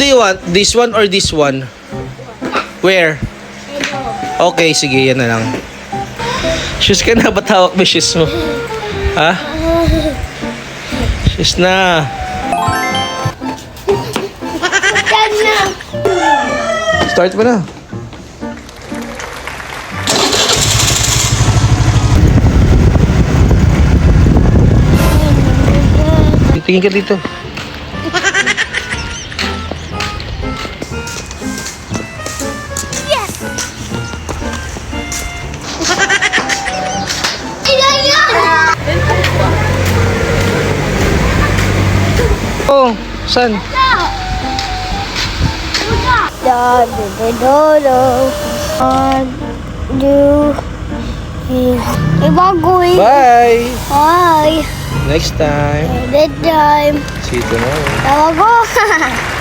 do you want? This one or this one? Where? Okay, sige, yan na lang. Shoes ka na, ba't hawak mo shoes mo? Ha? Shoes na. Start mo na. Tingin ka dito. Oh, da. One, two, three. Ibagoy. Bye! Bye. Next time. That time. See you tomorrow. Tawa ko.